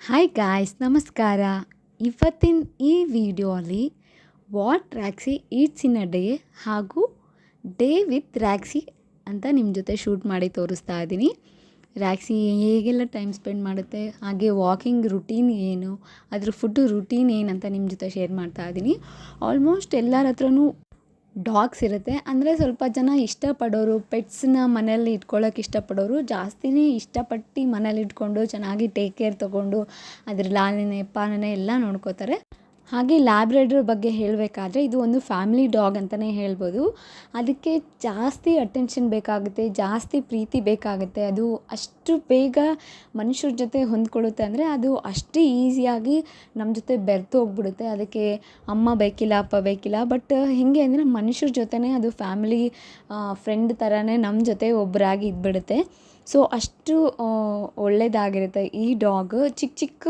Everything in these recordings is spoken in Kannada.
ಹಾಯ್ ಗಾಯ್ಸ್ ನಮಸ್ಕಾರ ಇವತ್ತಿನ ಈ ವಿಡಿಯೋಲಿ what Roxy eats in a day ಹಾಗೂ ಡೇ ವಿತ್ ರ್ಯಾಕ್ಸಿ ಅಂತ ನಿಮ್ಮ ಜೊತೆ ಶೂಟ್ ಮಾಡಿ ತೋರಿಸ್ತಾ ಇದ್ದೀನಿ ರ್ಯಾಕ್ಸಿ ಹೇಗೆಲ್ಲ ಟೈಮ್ ಸ್ಪೆಂಡ್ ಮಾಡುತ್ತೆ ಹಾಗೆ ವಾಕಿಂಗ್ ರುಟೀನ್ ಏನು ಅದ್ರ ಫುಡ್ ರುಟೀನ್ ಏನಂತ ನಿಮ್ಮ ಜೊತೆ ಶೇರ್ ಮಾಡ್ತಾ ಇದ್ದೀನಿ ಆಲ್ಮೋಸ್ಟ್ ಎಲ್ಲರ ಹತ್ರನೂ ಡಾಗ್ಸ್ ಇರುತ್ತೆ. ಅಂದರೆ ಸ್ವಲ್ಪ ಜನ ಇಷ್ಟಪಡೋರು, ಪೆಟ್ಸ್ನ ಮನೇಲಿ ಇಟ್ಕೊಳ್ಳೋಕೆ ಇಷ್ಟಪಡೋರು, ಜಾಸ್ತಿನೇ ಇಷ್ಟಪಟ್ಟು ಮನೇಲಿ ಇಟ್ಕೊಂಡು ಚೆನ್ನಾಗಿ ಟೇಕ್ ಕೇರ್ ತೊಗೊಂಡು ಅದ್ರ ಲಾಲನೆ ಪಾಲನೆ ಎಲ್ಲ ನೋಡ್ಕೋತಾರೆ. ಹಾಗೆ ಲ್ಯಾಬ್ರೇಡರ್ ಬಗ್ಗೆ ಹೇಳಬೇಕಾದ್ರೆ ಇದು ಒಂದು ಫ್ಯಾಮಿಲಿ ಡಾಗ್ ಅಂತಲೇ ಹೇಳ್ಬೋದು. ಅದಕ್ಕೆ ಜಾಸ್ತಿ ಅಟೆನ್ಷನ್ ಬೇಕಾಗುತ್ತೆ, ಜಾಸ್ತಿ ಪ್ರೀತಿ ಬೇಕಾಗುತ್ತೆ. ಅದು ಅಷ್ಟು ಬೇಗ ಮನುಷ್ಯರ ಜೊತೆ ಹೊಂದ್ಕೊಳ್ಳುತ್ತೆ ಅಂದರೆ ಅದು ಅಷ್ಟು ಈಸಿಯಾಗಿ ನಮ್ಮ ಜೊತೆ ಬೆರೆತು ಹೋಗ್ಬಿಡುತ್ತೆ. ಅದಕ್ಕೆ ಅಮ್ಮ ಬೇಕಿಲ್ಲ, ಅಪ್ಪ ಬೇಕಿಲ್ಲ. ಬಟ್ ಹೇಗೆ ಅಂದರೆ ಮನುಷ್ಯರ ಜೊತೆನೇ ಅದು ಫ್ಯಾಮಿಲಿ ಫ್ರೆಂಡ್ ಥರನೇ ನಮ್ಮ ಜೊತೆ ಒಬ್ಬರಾಗಿ ಇದ್ಬಿಡುತ್ತೆ. ಸೊ ಅಷ್ಟು ಒಳ್ಳೆಯದಾಗಿರುತ್ತೆ ಈ ಡಾಗ್. ಚಿಕ್ಕ ಚಿಕ್ಕ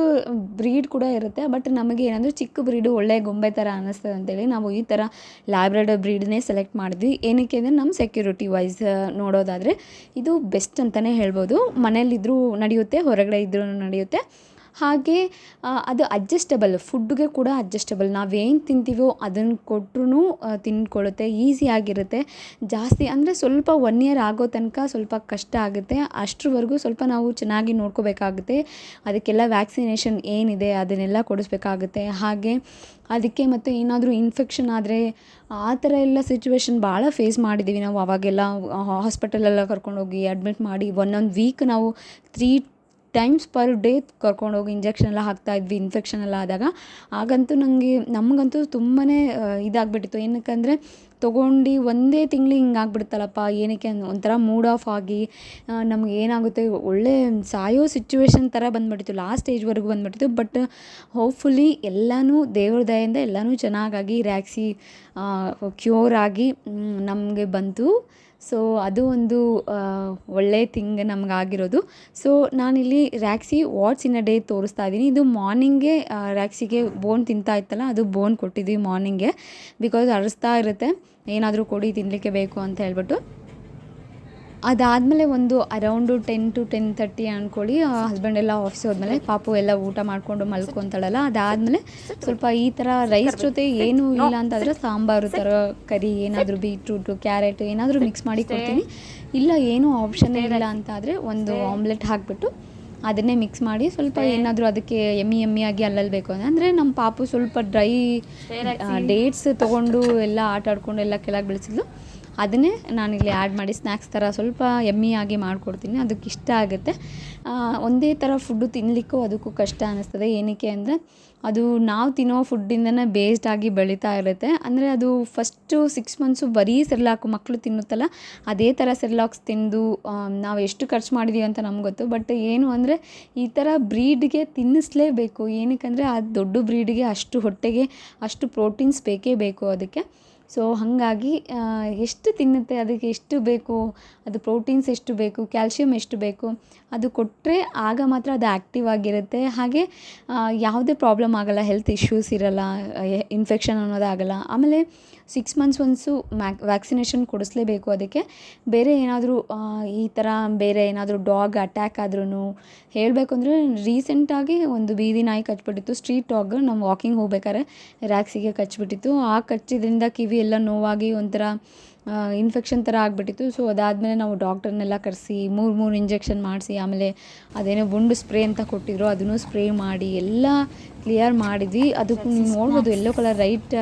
ಬ್ರೀಡ್ ಕೂಡ ಇರುತ್ತೆ, ಬಟ್ ನಮಗೆ ಏನಂದರೆ ಚಿಕ್ಕ ಬ್ರೀಡು ಒಳ್ಳೆ ಗೊಂಬೆ ಥರ ಅನ್ನಿಸ್ತದೆ ಅಂತೇಳಿ ನಾವು ಈ ಥರ ಲ್ಯಾಬ್ರಾಡರ್ ಬ್ರೀಡನ್ನೇ ಸೆಲೆಕ್ಟ್ ಮಾಡಿದ್ವಿ. ಏನಕ್ಕೆ ಅಂದರೆ ನಮ್ಮ ಸೆಕ್ಯೂರಿಟಿ ವೈಸ್ ನೋಡೋದಾದರೆ ಇದು ಬೆಸ್ಟ್ ಅಂತಲೇ ಹೇಳ್ಬೋದು. ಮನೇಲಿದ್ದರೂ ನಡೆಯುತ್ತೆ, ಹೊರಗಡೆ ಇದ್ರೂ ನಡೆಯುತ್ತೆ. ಹಾಗೆ ಅದು ಅಡ್ಜಸ್ಟಬಲ್ ಫುಡ್ಗೆ ಕೂಡ ಅಡ್ಜಸ್ಟಬಲ್ ನಾವೇನು ತಿಂತೀವೋ ಅದನ್ನು ಕೊಟ್ರೂ ತಿಂದ್ಕೊಳ್ಳುತ್ತೆ ಈಸಿಯಾಗಿರುತ್ತೆ ಜಾಸ್ತಿ ಅಂದರೆ ಸ್ವಲ್ಪ ಒನ್ ಇಯರ್ ಆಗೋ ತನಕ ಸ್ವಲ್ಪ ಕಷ್ಟ ಆಗುತ್ತೆ. ಅಷ್ಟರವರೆಗೂ ಸ್ವಲ್ಪ ನಾವು ಚೆನ್ನಾಗಿ ನೋಡ್ಕೋಬೇಕಾಗುತ್ತೆ. ಅದಕ್ಕೆಲ್ಲ ವ್ಯಾಕ್ಸಿನೇಷನ್ ಏನಿದೆ ಅದನ್ನೆಲ್ಲ ಕೊಡಿಸ್ಬೇಕಾಗುತ್ತೆ. ಹಾಗೆ, ಅದಕ್ಕೆ ಮತ್ತು ಏನಾದರೂ ಇನ್ಫೆಕ್ಷನ್ ಆದರೆ, ಆ ಥರ ಎಲ್ಲ ಸಿಚುವೇಶನ್ ಭಾಳ ಫೇಸ್ ಮಾಡಿದ್ದೀವಿ ನಾವು ಅವಾಗೆಲ್ಲ ಹಾಸ್ಪಿಟಲೆಲ್ಲ ಕರ್ಕೊಂಡೋಗಿ ಅಡ್ಮಿಟ್ ಮಾಡಿ, ಒಂದೊಂದು ವೀಕ್ ನಾವು ತ್ರೀ ಟೈಮ್ಸ್ ಪರ್ ಡೇ ಕರ್ಕೊಂಡೋಗಿ ಇಂಜೆಕ್ಷನ್ ಎಲ್ಲ ಹಾಕ್ತಾ ಇದ್ವಿ ಇನ್ಫೆಕ್ಷನ್ ಎಲ್ಲ ಆದಾಗ. ಆಗಂತೂ ನನಗೆ ನಮಗಂತೂ ತುಂಬಾ ಇದಾಗ್ಬಿಟ್ಟಿತ್ತು. ಏನಕ್ಕಂದರೆ, ತೊಗೊಂಡು ಒಂದೇ ತಿಂಗಳು ಹಿಂಗೆ ಆಗ್ಬಿಡ್ತಲ್ಲಪ್ಪ, ಏನಕ್ಕೆ ಒಂಥರ ಮೂಡ್ ಆಫ್ ಆಗಿ ನಮ್ಗೆ ಏನಾಗುತ್ತೆ, ಒಳ್ಳೆ ಸಾಯೋ ಸಿಚುವೇಶನ್ ಥರ ಬಂದುಬಿಟ್ಟಿತ್ತು ಲಾಸ್ಟ್ ಸ್ಟೇಜ್ವರೆಗೂ ಬಂದುಬಿಟ್ಟಿತ್ತು. ಬಟ್ ಹೋಪ್ಫುಲಿ ಎಲ್ಲನೂ ದೇವ್ರ ದಯೆಯಿಂದ ಎಲ್ಲನೂ ಚೆನ್ನಾಗಾಗಿ ರ್ಯಾಕ್ಸಿ ಕ್ಯೂರ್ ಆಗಿ ನಮಗೆ ಬಂತು. ಸೊ ಅದು ಒಂದು ಒಳ್ಳೆಯ ಥಿಂಗ್ ನಮಗಾಗಿರೋದು. ಸೊ ನಾನಿಲ್ಲಿ ರ್ಯಾಕ್ಸಿ ವಾಟ್ಸ್ ಇನ್ ಅ ಡೇ ತೋರಿಸ್ತಾ ಇದ್ದೀನಿ. ಇದು ಮಾರ್ನಿಂಗೆ ರ್ಯಾಕ್ಸಿಗೆ ಬೋನ್ ತಿಂತಾ ಇತ್ತಲ್ಲ, ಅದು ಬೋನ್ ಕೊಟ್ಟಿದ್ವಿ ಮಾರ್ನಿಂಗೆ ಬಿಕಾಸ್ ಅರಸ್ತಾ ಇರುತ್ತೆ. ಏನಾದರೂ ಕೊಡಿ ತಿನ್ನಲಿಕ್ಕೆ ಬೇಕು ಅಂತ ಹೇಳ್ಬಿಟ್ಟು. ಅದಾದಮೇಲೆ ಒಂದು around ten to ten thirty ಅಂದ್ಕೊಳ್ಳಿ ಹಸ್ಬೆಂಡ್ ಎಲ್ಲ ಆಫೀಸ್ ಹೋದ್ಮೇಲೆ ಪಾಪು ಎಲ್ಲ ಊಟ ಮಾಡಿಕೊಂಡು ಮಲ್ಕೊತಾಳಲ್ಲ ಅದಾದಮೇಲೆ ಸ್ವಲ್ಪ ಈ ಥರ ರೈಸ್ ಜೊತೆ ಏನೂ ಇಲ್ಲ ಅಂತಂದರೆ ಸಾಂಬಾರು ಥರ ಕರಿ ಏನಾದರೂ ಬೀಟ್ರೂಟು ಕ್ಯಾರೆಟ್ ಏನಾದರೂ ಮಿಕ್ಸ್ ಮಾಡಿ ಕೊಡ್ತೀನಿ. ಇಲ್ಲ ಏನೂ ಆಪ್ಷನ್ ಇಲ್ಲ ಅಂತಾದರೆ ಒಂದು ಆಮ್ಲೆಟ್ ಹಾಕಿಬಿಟ್ಟು ಅದನ್ನೇ ಮಿಕ್ಸ್ ಮಾಡಿ ಸ್ವಲ್ಪ ಏನಾದರೂ ಅದಕ್ಕೆ ಎಮ್ಮಿ ಎಮ್ಮಿಯಾಗಿ ಅಲ್ಲಲ್ಲಿ ಬೇಕು ಅಂದರೆ ನಮ್ಮ ಪಾಪು ಸ್ವಲ್ಪ ಡ್ರೈ ಡೇಟ್ಸ್ ತೊಗೊಂಡು ಎಲ್ಲ ಆಟಾಡ್ಕೊಂಡು ಎಲ್ಲ ಕೆಳಗೆ ಬೆಳೆಸಿದ್ಲು. ಅದನ್ನೇ ನಾನಿಲ್ಲಿ ಆ್ಯಡ್ ಮಾಡಿ ಸ್ನ್ಯಾಕ್ಸ್ ಥರ ಸ್ವಲ್ಪ ಎಮ್ಮಿಯಾಗಿ ಮಾಡಿಕೊಡ್ತೀನಿ. ಅದಕ್ಕೆ ಇಷ್ಟ ಆಗುತ್ತೆ. ಒಂದೇ ಥರ ಫುಡ್ಡು ತಿನ್ನಲಿಕ್ಕೂ ಅದಕ್ಕೂ ಕಷ್ಟ ಅನ್ನಿಸ್ತದೆ ಏನಕ್ಕೆ ಅಂದರೆ ಅದು ನಾವು ತಿನ್ನೋ ಫುಡ್ಡಿಂದನೇ ಬೇಸ್ಡ್ ಆಗಿ ಬೆಳೀತಾ ಇರುತ್ತೆ. ಅಂದರೆ ಅದು ಫಸ್ಟು ಸಿಕ್ಸ್ ಮಂತ್ಸು ಬರೀ ಸೆರ್ಲಾಕು ಮಕ್ಕಳು ತಿನ್ನುತ್ತಲ್ಲ, ಅದೇ ಥರ ಸೆರ್ಲಾಕ್ಸ್ ತಿಂದು ನಾವು ಎಷ್ಟು ಖರ್ಚು ಮಾಡಿದ್ದೀವಿ ಅಂತ ನಮ್ಗೆ ಗೊತ್ತು. ಬಟ್ ಏನು ಅಂದರೆ ಈ ಥರ ಬ್ರೀಡ್ಗೆ ತಿನ್ನಿಸ್ಲೇಬೇಕು. ಏನಕ್ಕಂದರೆ ಆ ದೊಡ್ಡ ಬ್ರೀಡ್ಗೆ ಅಷ್ಟು ಹೊಟ್ಟೆಗೆ ಅಷ್ಟು ಪ್ರೋಟೀನ್ಸ್ ಬೇಕೇ ಬೇಕು ಅದಕ್ಕೆ. ಸೊ ಹಾಗಾಗಿ ಎಷ್ಟು ತಿನ್ನುತ್ತೆ, ಅದಕ್ಕೆ ಎಷ್ಟು ಬೇಕು, ಅದು ಪ್ರೋಟೀನ್ಸ್ ಎಷ್ಟು ಬೇಕು ಕ್ಯಾಲ್ಶಿಯಮ್ ಎಷ್ಟು ಬೇಕು, ಅದು ಕೊಟ್ಟರೆ ಆಗ ಮಾತ್ರ ಅದು ಆ್ಯಕ್ಟಿವ್ ಆಗಿರುತ್ತೆ. ಹಾಗೆ ಯಾವುದೇ ಪ್ರಾಬ್ಲಮ್ ಆಗೋಲ್ಲ, ಹೆಲ್ತ್ ಇಶ್ಯೂಸ್ ಇರೋಲ್ಲ ಇನ್ಫೆಕ್ಷನ್ ಅನ್ನೋದಾಗಲ್ಲ ಆಮೇಲೆ, ಸಿಕ್ಸ್ ಮಂತ್ಸ್ ಒನ್ಸು ಮ್ಯಾಕ್, ವ್ಯಾಕ್ಸಿನೇಷನ್ ಕೊಡಿಸ್ಲೇಬೇಕು ಅದಕ್ಕೆ. ಬೇರೆ ಏನಾದರೂ ಈ ಥರ ಬೇರೆ ಏನಾದರೂ ಡಾಗ್ ಅಟ್ಯಾಕ್ ಆದ್ರೂ ಹೇಳಬೇಕು ಅಂದರೆ ರೀಸೆಂಟಾಗಿ ಒಂದು ಬೀದಿ ನಾಯಿ ಕಚ್ಬಿಟ್ಟಿತ್ತು, ಸ್ಟ್ರೀಟ್ ಡಾಗ್. ನಾವು ವಾಕಿಂಗ್ ಹೋಗ್ಬೇಕಾದ್ರೆ ರ್ಯಾಕ್ಸಿಗೆ ಕಚ್ಬಿಟ್ಟಿತ್ತು. ಆ ಕಚ್ಚಿದ್ರಿಂದ ಕಿವಿ ಎಲ್ಲ ನೋವಾಗಿ ಒಂಥರ ಇನ್ಫೆಕ್ಷನ್ ಥರ ಆಗಿಬಿಟ್ಟಿತ್ತು. ಸೊ ಅದಾದಮೇಲೆ ನಾವು ಡಾಕ್ಟರ್ನೆಲ್ಲ ಕರೆಸಿ ಮೂರು ಮೂರು ಇಂಜೆಕ್ಷನ್ ಮಾಡಿಸಿ ಆಮೇಲೆ ಅದೇನೋ ಬುಂಡು ಸ್ಪ್ರೇ ಅಂತ ಕೊಟ್ಟಿದ್ರು ಅದನ್ನು ಸ್ಪ್ರೇ ಮಾಡಿ ಎಲ್ಲ ಕ್ಲಿಯರ್ ಮಾಡಿದ್ವಿ. ಅದಕ್ಕೂ ನೀವು ನೋಡ್ಬೋದು ಎಲ್ಲೋ ಕಲರ್ ರೈಟ್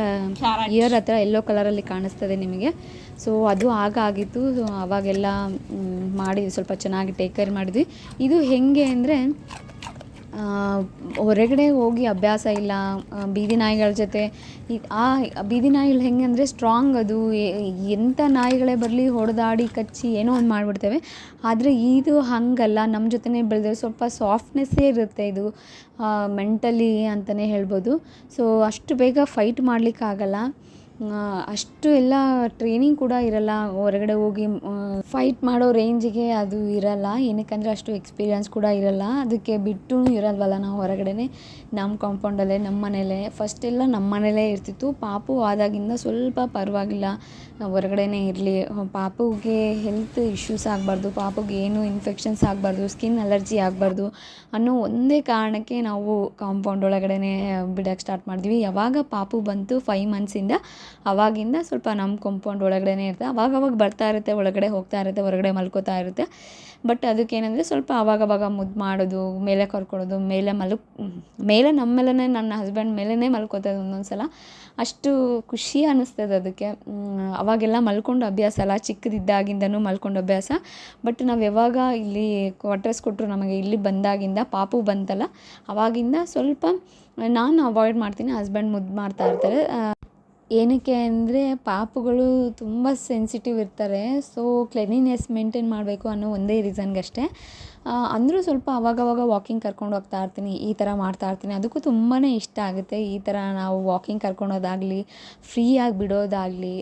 ಇಯರ್ ಹತ್ರ ಎಲ್ಲೋ ಕಲರಲ್ಲಿ ಕಾಣಿಸ್ತದೆ ನಿಮಗೆ. ಸೊ ಅದು ಆಗ ಆಗಿತ್ತು. ಸೊ ಅವಾಗೆಲ್ಲ ಮಾಡಿ ಸ್ವಲ್ಪ ಚೆನ್ನಾಗಿ ಟೇಕ್ ಕೇರ್ ಮಾಡಿದ್ವಿ. ಇದು ಹೆಂಗೆ ಅಂದರೆ ಹೊರಗಡೆ ಹೋಗಿ ಅಭ್ಯಾಸ ಇಲ್ಲ ಬೀದಿ ನಾಯಿಗಳ ಜೊತೆ ಆ, ಬೀದಿ ನಾಯಿಗಳು ಹೆಂಗೆ ಅಂದರೆ ಸ್ಟ್ರಾಂಗ್ ಅದು ಎಂಥ ನಾಯಿಗಳೇ ಬರಲಿ, ಹೊಡೆದಾಡಿ, ಕಚ್ಚಿ, ಏನೋ ಒಂದು ಮಾಡಿಬಿಡ್ತೇವೆ. ಆದರೆ ಇದು ಹಾಗಲ್ಲ, ನಮ್ಮ ಜೊತೆನೇ ಬೆಳೆದ್ರೆ ಸ್ವಲ್ಪ ಸಾಫ್ಟ್ನೆಸ್ಸೇ ಇರುತ್ತೆ ಇದು ಮೆಂಟಲಿ ಅಂತಲೇ ಹೇಳ್ಬೋದು. ಸೊ ಅಷ್ಟು ಬೇಗ ಫೈಟ್ ಮಾಡಲಿಕ್ಕಾಗಲ್ಲ. ಅಷ್ಟು ಎಲ್ಲ ಟ್ರೈನಿಂಗ್ ಕೂಡ ಇರಲ್ಲ. ಹೊರಗಡೆ ಹೋಗಿ ಫೈಟ್ ಮಾಡೋ ರೇಂಜಿಗೆ ಅದು ಇರಲ್ಲ. ಏನಕ್ಕಂದರೆ ಅಷ್ಟು ಎಕ್ಸ್ಪೀರಿಯನ್ಸ್ ಕೂಡ ಇರಲ್ಲ. ಅದಕ್ಕೆ ಬಿಟ್ಟು ಇರಲ್ವಲ್ಲ ನಾವು ಹೊರಗಡೆನೆ. ನಮ್ಮ ಕಾಂಪೌಂಡಲ್ಲೇ ನಮ್ಮ ಮನೇಲೇ ಫಸ್ಟ್ ಎಲ್ಲ ನಮ್ಮ ಮನೇಲೇ ಇರ್ತಿತ್ತು. ಪಾಪು ಆದಾಗಿಂದ ಸ್ವಲ್ಪ ಪರವಾಗಿಲ್ಲ. ಹೊರಗಡೆನೇ ಇರಲಿ. ಪಾಪುಗೆ ಹೆಲ್ತ್ ಇಶ್ಯೂಸ್ ಆಗಬಾರ್ದು. ಪಾಪುಗೆ ಏನು ಇನ್ಫೆಕ್ಷನ್ಸ್ ಆಗಬಾರ್ದು ಸ್ಕಿನ್ ಅಲರ್ಜಿ ಆಗಬಾರ್ದು ಅನ್ನೋ ಒಂದೇ ಕಾರಣಕ್ಕೆ ನಾವು ಕಾಂಪೌಂಡ್ ಒಳಗಡೆ ಬಿಡೋಕ್ಕೆ ಸ್ಟಾರ್ಟ್ ಮಾಡಿದ್ವಿ. ಯಾವಾಗ ಪಾಪು ಬಂತು ಫೈವ್ ಮಂತ್ಸಿಂದ ಅವಾಗಿಂದ ಸ್ವಲ್ಪ ನಮ್ಮ ಕಂಪೌಂಡ್ ಒಳಗಡೆನೇ ಇರುತ್ತೆ. ಅವಾಗವಾಗ ಅವಾಗ ಬರ್ತಾ ಇರುತ್ತೆ, ಒಳಗಡೆ ಹೋಗ್ತಾ ಇರುತ್ತೆ, ಹೊರಗಡೆ ಮಲ್ಕೋತಾ ಇರುತ್ತೆ. ಬಟ್ ಅದಕ್ಕೇನಂದರೆ ಸ್ವಲ್ಪ ಅವಾಗವಾಗ ಮುದ್ದು ಮಾಡೋದು, ಮೇಲೆ ಕರ್ಕೊಳ್ಳೋದು, ಮೇಲೆ ಮಲಕ್, ಮೇಲೆ ನಮ್ಮ ಮೇಲೇ ನನ್ನ ಹಸ್ಬೆಂಡ್ ಮೇಲೇ ಮಲ್ಕೋತದೆ ಒಂದೊಂದು ಸಲ ಅಷ್ಟು ಖುಷಿ ಅನ್ನಿಸ್ತದೆ ಅದಕ್ಕೆ. ಅವಾಗೆಲ್ಲ ಮಲ್ಕೊಂಡು ಅಭ್ಯಾಸ ಅಲ್ಲ, ಚಿಕ್ಕದಿದ್ದಾಗಿಂದನೂ ಮಲ್ಕೊಂಡು ಅಭ್ಯಾಸ. ಬಟ್ ನಾವು ಯಾವಾಗ ಇಲ್ಲಿ ಕ್ವಾರ್ಟರ್ಸ್ ಕೊಟ್ಟರು ನಮಗೆ ಇಲ್ಲಿ ಬಂದಾಗಿಂದ, ಪಾಪು ಬಂತಲ್ಲ, ಅವಾಗಿಂದ ಸ್ವಲ್ಪ ನಾನು ಅವಾಯ್ಡ್ ಮಾಡ್ತೀನಿ ಹಸ್ಬೆಂಡ್ ಮುದ್ದು ಮಾಡ್ತಾ ಇರ್ತಾರೆ. ಏನಕ್ಕೆ ಅಂದರೆ ಪಾಪುಗಳು ತುಂಬ ಸೆನ್ಸಿಟಿವ್ ಇರ್ತಾರೆ. ಸೊ ಕ್ಲೆನಿನೆಸ್ ಮೇಂಟೈನ್ ಮಾಡಬೇಕು ಅನ್ನೋ ಒಂದೇ ರೀಸನ್ಗಷ್ಟೇ ಅಂದರೂ ಸ್ವಲ್ಪ ಅವಾಗವಾಗ ವಾಕಿಂಗ್ ಕರ್ಕೊಂಡು ಹೋಗ್ತಾ ಇರ್ತೀನಿ, ಈ ಥರ ಮಾಡ್ತಾ ಇರ್ತೀನಿ. ಅದಕ್ಕೂ ತುಂಬಾ ಇಷ್ಟ ಆಗುತ್ತೆ ಈ ಥರ ನಾವು ವಾಕಿಂಗ್ ಕರ್ಕೊಳೋದಾಗಲಿ ಫ್ರೀಯಾಗಿ ಬಿಡೋದಾಗಲಿ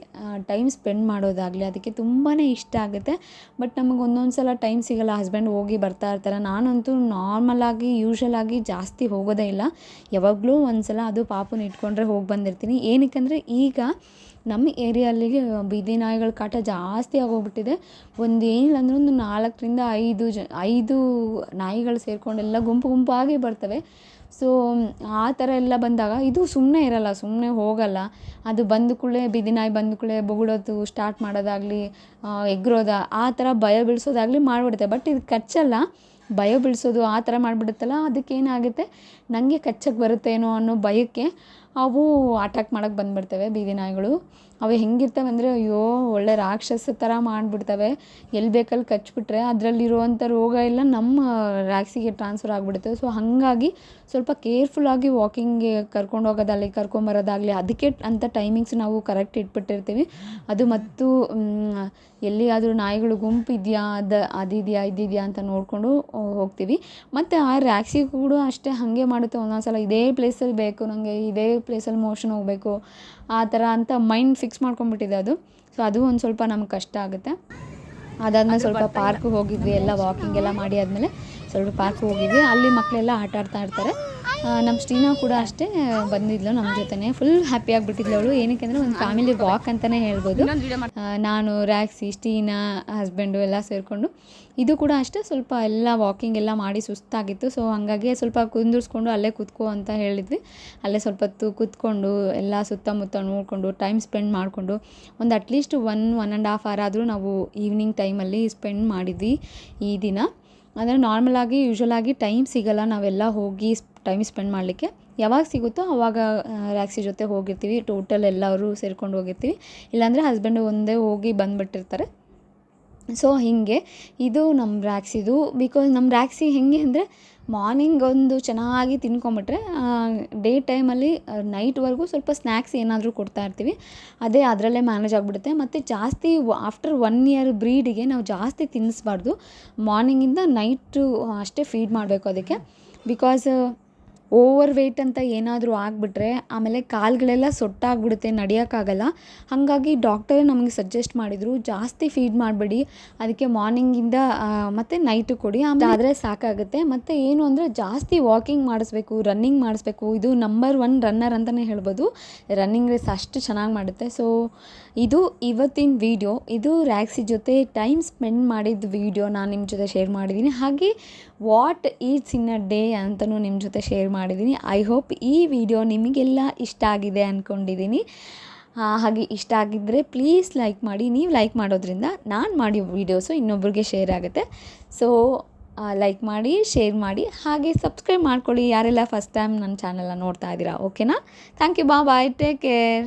ಟೈಮ್ ಸ್ಪೆಂಡ್ ಮಾಡೋದಾಗಲಿ, ಅದಕ್ಕೆ ತುಂಬಾ ಇಷ್ಟ ಆಗುತ್ತೆ. ಬಟ್ ನಮಗೆ ಒಂದೊಂದು ಸಲ ಟೈಮ್ ಸಿಗಲ್ಲ ಹಸ್ಬೆಂಡ್ ಹೋಗಿ ಬರ್ತಾ ಇರ್ತಾರೆ. ನಾನಂತೂ ನಾರ್ಮಲಾಗಿ ಯೂಶ್ವಲಾಗಿ ಜಾಸ್ತಿ ಹೋಗೋದೇ ಇಲ್ಲ. ಯಾವಾಗಲೂ ಒಂದು ಸಲ ಅದು ಪಾಪನ ಇಟ್ಕೊಂಡ್ರೆ ಹೋಗಿ ಬಂದಿರ್ತೀನಿ. ಏನಕ್ಕಂದರೆ ಈಗ ನಮ್ಮ ಏರಿಯಲ್ಲಿ ಬೀದಿ ನಾಯಿಗಳ ಕಾಟ ಜಾಸ್ತಿ ಆಗೋಗ್ಬಿಟ್ಟಿದೆ. ಒಂದು ಏನಿಲ್ಲ ಅಂದ್ರೆ ಒಂದು ನಾಲ್ಕರಿಂದ ಐದು ಜ, ಐದು ನಾಯಿಗಳು ಸೇರಿಕೊಂಡೆಲ್ಲ ಗುಂಪು ಗುಂಪಾಗಿ ಬರ್ತವೆ. ಸೊ ಆ ಥರ ಎಲ್ಲ ಬಂದಾಗ ಇದು ಸುಮ್ಮನೆ ಇರಲ್ಲ ಸುಮ್ಮನೆ ಹೋಗಲ್ಲ. ಅದು ಬಂದ ಕೂಡಲೇ, ಬೀದಿ ನಾಯಿ ಬಂದ ಕೂಡಲೇ ಬೊಗಳೋದು ಸ್ಟಾರ್ಟ್ ಮಾಡೋದಾಗಲಿ ಎಗ್ರೋದ, ಆ ಥರ ಭಯ ಬೀಳಿಸೋದಾಗಲಿ ಮಾಡಿಬಿಡುತ್ತೆ. ಬಟ್ ಇದು ಕಚ್ಚಲ್ಲ, ಭಯ ಬೀಳಿಸೋದು ಆ ಥರ ಮಾಡಿಬಿಡುತ್ತಲ್ಲ, ಅದಕ್ಕೇನಾಗುತ್ತೆ? ನನಗೆ ಕಚ್ಚಕ್ಕೆ ಬರುತ್ತೇನೋ ಅನ್ನೋ ಭಯಕ್ಕೆ ಅವು ಅಟ್ಯಾಕ್ ಮಾಡೋಕ್ಕೆ ಬಂದುಬಿಡ್ತವೆ ಬೀದಿ ನಾಯಿಗಳು. ಅವು ಹೆಂಗಿರ್ತವೆ ಅಂದರೆ, ಅಯ್ಯೋ, ಒಳ್ಳೆ ರಾಕ್ಷಸ ಥರ ಮಾಡಿಬಿಡ್ತವೆ. ಎಲ್ಲಿ ಬೇಕಲ್ಲಿ ಕಚ್ಚಿಬಿಟ್ರೆ ಅದರಲ್ಲಿರುವಂಥ ರೋಗ ಎಲ್ಲ ನಮ್ಮ ರ್ಯಾಕ್ಸಿಗೆ ಟ್ರಾನ್ಸ್ಫರ್ ಆಗಿಬಿಡುತ್ತೆ. ಸೊ ಹಾಗಾಗಿ ಸ್ವಲ್ಪ ಕೇರ್ಫುಲ್ಲಾಗಿ ವಾಕಿಂಗ್ಗೆ ಕರ್ಕೊಂಡು ಹೋಗೋದಾಗಲಿ ಕರ್ಕೊಂಬರೋದಾಗಲಿ ಅದಕ್ಕೆ ಅಂತ ಟೈಮಿಂಗ್ಸ್ ನಾವು ಕರೆಕ್ಟ್ ಇಟ್ಬಿಟ್ಟಿರ್ತೀವಿ. ಅದು ಮತ್ತು ಎಲ್ಲಿಯಾದರೂ ನಾಯಿಗಳು ಗುಂಪು ಇದೆಯಾ, ಅದು, ಅದಿದೆಯಾ ಇದಿದೆಯಾ ಅಂತ ನೋಡಿಕೊಂಡು ಹೋಗ್ತೀವಿ. ಮತ್ತು ಆ ರ್ಯಾಕ್ಸಿಗೂ ಕೂಡ ಅಷ್ಟೇ ಹಾಗೆ ಮಾಡುತ್ತೆ ಒಂದೊಂದು ಸಲ ಇದೇ ಪ್ಲೇಸಲ್ಲಿ ಬೇಕು ನನಗೆ ಇದೇ ಪ್ಲೇಸಲ್ಲಿ ಮೋಷನ್ ಹೋಗಬೇಕು ಆ ಥರ ಅಂತ ಮೈಂಡ್ ಫಿಕ್ಸ್ ಮಾಡ್ಕೊಂಡ್ಬಿಟ್ಟಿದೆ ಅದು. ಸೊ ಅದು ಒಂದು ಸ್ವಲ್ಪ ನಮ್ಗೆ ಕಷ್ಟ ಆಗುತ್ತೆ. ಅದಾದ್ಮೇಲೆ ಸ್ವಲ್ಪ ಪಾರ್ಕ್ ಹೋಗಿದ್ವಿ ಎಲ್ಲ ವಾಕಿಂಗ್ ಎಲ್ಲ ಮಾಡಿ ಆದಮೇಲೆ ಸ್ವಲ್ಪ ಪಾರ್ಕ್ ಹೋಗಿದ್ವಿ. ಅಲ್ಲಿ ಮಕ್ಕಳೆಲ್ಲ ಆಟ ಆಡ್ತಾ ಇರ್ತಾರೆ ನಮ್ಮ ಶ್ರೀನಾ ಕೂಡ ಅಷ್ಟೇ ಬಂದಿದ್ಲು ನಮ್ಮ ಜೊತೆನೆ. ಫುಲ್ ಹ್ಯಾಪಿ ಆಗಿಬಿಟ್ಟಿದ್ಲು ಅವಳು. ಏನಕ್ಕೆ ಅಂದರೆ ಒಂದು ಫ್ಯಾಮಿಲಿ ವಾಕ್ ಅಂತಲೇ ಹೇಳ್ಬೋದು. ನಾನು ರ್ಯಾಕ್ಸಿ ಸ್ಟೀನಾ ಹಸ್ಬೆಂಡು ಎಲ್ಲ ಸೇರಿಕೊಂಡು. ಇದು ಕೂಡ ಅಷ್ಟೇ ಸ್ವಲ್ಪ ಎಲ್ಲ ವಾಕಿಂಗ್ ಎಲ್ಲ ಮಾಡಿ ಸುಸ್ತಾಗಿತ್ತು. ಸೊ ಹಾಗಾಗಿ ಸ್ವಲ್ಪ ಕುಂದಿರ್ಸ್ಕೊಂಡು ಅಲ್ಲೇ ಕೂತ್ಕೋ ಅಂತ ಹೇಳಿದ್ವಿ. ಅಲ್ಲೇ ಸ್ವಲ್ಪ ಹೊತ್ತು ಕೂತ್ಕೊಂಡು ಎಲ್ಲ ಸುತ್ತಮುತ್ತ ನೋಡಿಕೊಂಡು ಟೈಮ್ ಸ್ಪೆಂಡ್ ಮಾಡಿಕೊಂಡು ಒಂದು at least one one and half hour ಆದರೂ ನಾವು ಈವ್ನಿಂಗ್ ಟೈಮಲ್ಲಿ ಸ್ಪೆಂಡ್ ಮಾಡಿದ್ವಿ ಈ ದಿನ. ಅಂದರೆ ನಾರ್ಮಲಾಗಿ ಯೂಶ್ವಲಾಗಿ ಟೈಮ್ ಸಿಗಲ್ಲ. ನಾವೆಲ್ಲ ಹೋಗಿ ಟೈಮ್ ಸ್ಪೆಂಡ್ ಮಾಡಲಿಕ್ಕೆ. ಯಾವಾಗ ಸಿಗುತ್ತೋ ಆವಾಗ ರ್ಯಾಕ್ಸಿ ಜೊತೆ ಹೋಗಿರ್ತೀವಿ. ಟೋಟಲ್ ಎಲ್ಲರೂ ಸೇರ್ಕೊಂಡು ಹೋಗಿರ್ತೀವಿ. ಇಲ್ಲಾಂದರೆ ಹಸ್ಬೆಂಡು ಒಂದೇ ಹೋಗಿ ಬಂದುಬಿಟ್ಟಿರ್ತಾರೆ. ಸೊ ಹೀಗೆ. ಇದು ನಮ್ಮ ರ್ಯಾಕ್ಸಿದು ಬಿಕಾಸ್ ನಮ್ಮ ರ್ಯಾಕ್ಸಿ ಹೆಂಗೆ ಅಂದರೆ ಮಾರ್ನಿಂಗ್ ಒಂದು ಚೆನ್ನಾಗಿ ತಿನ್ಕೊಂಬಿಟ್ರೆ ಡೇ ಟೈಮಲ್ಲಿ ನೈಟ್ವರೆಗೂ ಸ್ವಲ್ಪ ಸ್ನ್ಯಾಕ್ಸ್ ಏನಾದರೂ ಕೊಡ್ತಾ ಇರ್ತೀವಿ. ಅದೇ ಅದರಲ್ಲೇ ಮ್ಯಾನೇಜ್ ಆಗಿಬಿಡುತ್ತೆ. ಮತ್ತು ಜಾಸ್ತಿ ಆಫ್ಟರ್ ಒನ್ ಇಯರ್ ಬ್ರೀಡಿಗೆ ನಾವು ಜಾಸ್ತಿ ತಿನ್ನಿಸ್ಬಾರ್ದು ಮಾರ್ನಿಂಗಿಂದ ನೈಟು ಅಷ್ಟೇ ಫೀಡ್ ಮಾಡಬೇಕು ಅದಕ್ಕೆ. ಬಿಕಾಸ್ ಓವರ್ ವೆಯ್ಟ್ ಅಂತ ಏನಾದರೂ ಆಗಿಬಿಟ್ರೆ ಆಮೇಲೆ ಕಾಲುಗಳೆಲ್ಲ ಸೊಟ್ಟಾಗ್ಬಿಡುತ್ತೆ, ನಡೆಯೋಕ್ಕಾಗಲ್ಲ. ಹಾಗಾಗಿ ಡಾಕ್ಟರೇ ನಮಗೆ ಸಜೆಸ್ಟ್ ಮಾಡಿದರು, ಜಾಸ್ತಿ ಫೀಡ್ ಮಾಡಬೇಡಿ, ಅದಕ್ಕೆ ಮಾರ್ನಿಂಗಿಂದ ಮತ್ತು ನೈಟು ಕೊಡಿ, ಆಮೇಲೆ ಆದರೆ ಸಾಕಾಗುತ್ತೆ. ಮತ್ತು ಏನು ಅಂದರೆ ಜಾಸ್ತಿ ವಾಕಿಂಗ್ ಮಾಡಿಸ್ಬೇಕು, ರನ್ನಿಂಗ್ ಮಾಡಿಸ್ಬೇಕು, ಇದು ನಂಬರ್ ಒನ್ ರನ್ನರ್ ಅಂತಲೇ ಹೇಳ್ಬೋದು. ರನ್ನಿಂಗ್ ರೇಸ್ ಅಷ್ಟು ಚೆನ್ನಾಗಿ ಮಾಡುತ್ತೆ. ಸೊ, ಇದು ಇವತ್ತಿನ ವಿಡಿಯೋ. ಇದು ರ್ಯಾಕ್ಸಿ ಜೊತೆ ಟೈಮ್ ಸ್ಪೆಂಡ್ ಮಾಡಿದ ವಿಡಿಯೋ ನಾನು ನಿಮ್ಮ ಜೊತೆ ಶೇರ್ ಮಾಡಿದ್ದೀನಿ. ಹಾಗೆ what eats in a day ಅಂತಲೂ ನಿಮ್ಮ ಜೊತೆ ಶೇರ್ ಮಾಡಿದ್ದೀನಿ. ಐ ಹೋಪ್ ಈ ವಿಡಿಯೋ ನಿಮಗೆಲ್ಲ ಇಷ್ಟ ಆಗಿದೆ ಅಂದ್ಕೊಂಡಿದ್ದೀನಿ ಹಾಗೆ ಇಷ್ಟ ಆಗಿದ್ದರೆ ಪ್ಲೀಸ್ ಲೈಕ್ ಮಾಡಿ. ನೀವು ಲೈಕ್ ಮಾಡೋದ್ರಿಂದ ನಾನು ಮಾಡಿ ವೀಡಿಯೋಸು ಇನ್ನೊಬ್ರಿಗೆ ಶೇರ್ ಆಗುತ್ತೆ. ಸೊ ಲೈಕ್ ಮಾಡಿ ಶೇರ್ ಮಾಡಿ, ಹಾಗೆ ಸಬ್ಸ್ಕ್ರೈಬ್ ಮಾಡ್ಕೊಳ್ಳಿ. ಯಾರೆಲ್ಲ ಫಸ್ಟ್ ಟೈಮ್ ನನ್ನ ಚಾನಲ್ನ ನೋಡ್ತಾ ಇದ್ದೀರಾ ಓಕೆನಾ ಥ್ಯಾಂಕ್ ಯು ಬಾ ಬಾಯ್ ಟೇಕ್ ಕೇರ್